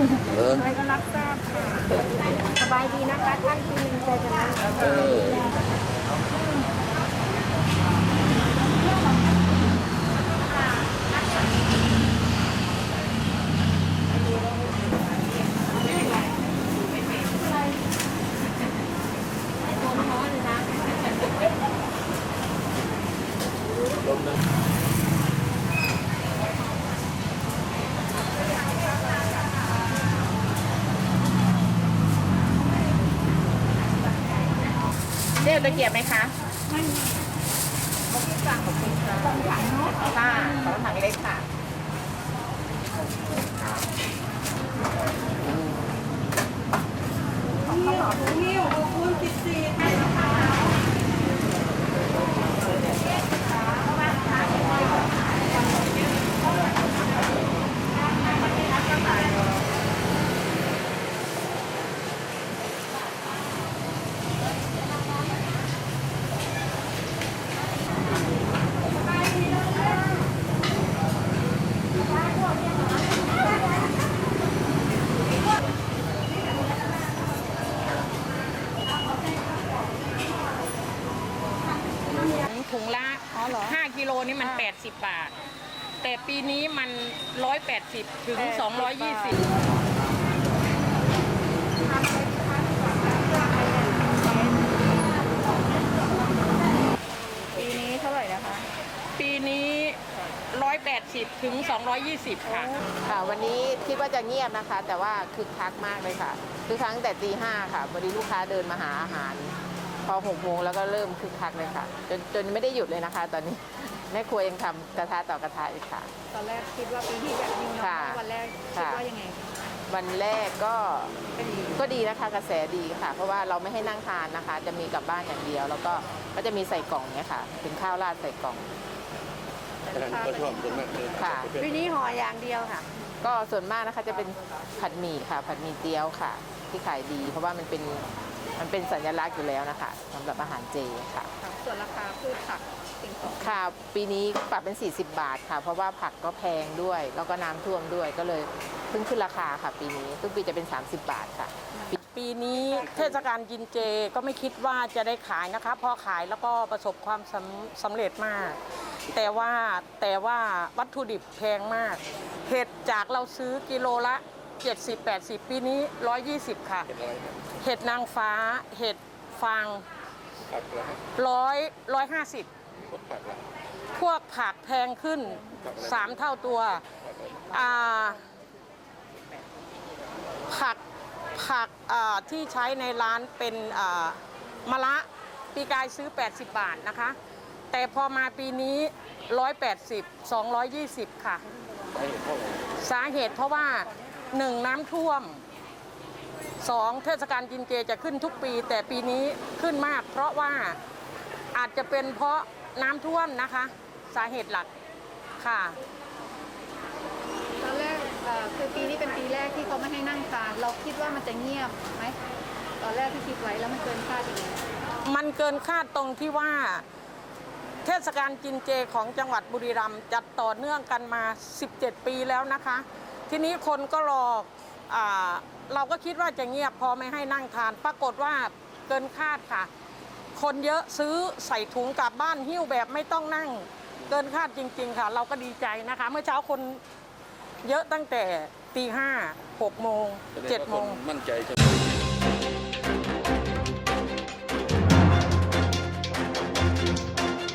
อใครก็รับทราบค่ะสบายดีนะคะท่านที่มีใจจะนั้นเออ เรียกตะเกียบไหมคะไม่มีสั่งของคุณค่ะสองถังเนาะค่ะสองถังเล็กค่ะถุงละ5กิโลนี่มัน80 บาท แต่ปีนี้มัน 180 ถึง 220 ปีนี้เท่าไหร่นะคะ ปีนี้ 180 ถึง 220 ค่ะ ค่ะวันนี้คิดว่าจะเงียบนะคะ แต่ว่าคึกคักมากเลยค่ะคึกคักตั้งแต่ตีห้าค่ะพอดีลูกค้าเดินมาหาอาหาร พอหกโมงแล้วก็เริ่มคึกคักเลยค่ะ จนจนไม่ได้หยุดเลยนะคะ ตอนนี้แม่ครัวยังทำกระทะต่อกระทะอีกค่ะ ตอนแรกคิดว่าปีที่แบบยิงน้อค่ะงวันแรกคิดค่ะว่ายังไงวันแรกก็ก็ดีก็ดีนะคะกระแสดีค่ะ เพราะว่าเราไม่ให้นั่งทานนะคะ จะมีกลับบ้านอย่างเดียว แล้วก็ก็จะมีใส่กล่องเนี่ยค่ะ เป็นข้าวราดใส่กล่องอาหารก็ชอบตรงนั้นเลยค่ะ ปีนี้ห่ออย่างเดียวค่ะ ก็ส่วนมากนะคะจะเป็นผัดหมี่ค่ะ ผัดหมี่เกี๊ยวค่ะ ที่ขายดี เพราะว่ามันเป็น มันเป็นสัญลักษณ์อยู่แล้วนะคะสำหรับอาหารเจค่ะส่วนราคาพืชผักสิ่งของค่ะ ปีนี้ปรับเป็น 40 บาทค่ะ เพราะว่าผักก็แพงด้วย แล้วก็น้ำท่วมด้วยก็เลยเพิ่งขึ้นราคาค่ะ ปีนี้ทุกปีจะเป็น 30 บาทค่ะ ปีนี้เทศกาลกินเจก็ไม่คิดว่าจะได้ขายนะคะพอขายแล้วก็ประสบความสำสำเร็จมาก แต่ว่าแต่ว่าวัตถุดิบแพงมากเห็ดจากเราซื้อกิโลละ 70-80 ปีนี้ 120 ค่ะเป็นอะไรครับเห็ดนางฟ้า เห็ดฟางผักแล้วร้อยร้อยห้าสิบพวกผักละพวกผักแพงขึ้น 3 เท่าตัว ผักอะไรอ่าผักผักอ่าที่ใช้ในร้านเป็นอ่ามะละปีกายซื้อ 80 บาทนะคะ แต่พอมาปีนี้ 180 220 ค่ะสาเหตุเพราะอะไรสาเหตุเพราะว่า 1. น้ำท่วม 2. เทศกาลกินเจจะขึ้นทุกปี แต่ปีนี้ขึ้นมาก เพราะว่าอาจจะเป็นเพราะน้ำท่วมนะคะ สาเหตุหลักค่ะตอนแรกเอ่อคือปีนี้เป็นปีแรกที่เขาไม่ให้นั่งทานเราคิดว่ามันจะเงียบไหมตอนแรกที่คิดไว้แล้วมันเกินคาดยังไงมันเกินคาดตรงที่ว่า เทศกาลกินเจของจังหวัดบุรีรัมย์จัดต่อเนื่องกันมา 17 ปีแล้วนะคะ ทีนี้คนก็รออเราก็คิดว่าจะเงียบพอไม่ให้นั่งทาน ปรากฏว่าเกินคาดค่ะ คนเยอะซื้อใส่ถุงกลับบ้านหิ้วแบบไม่ต้องนั่ง เกินคาดจริง ๆ ค่ะ เราก็ดีใจนะคะ เมื่อเช้าคนเยอะตั้งแต่ตีห้าหกโมงเจ็ดโมงมั่นใจ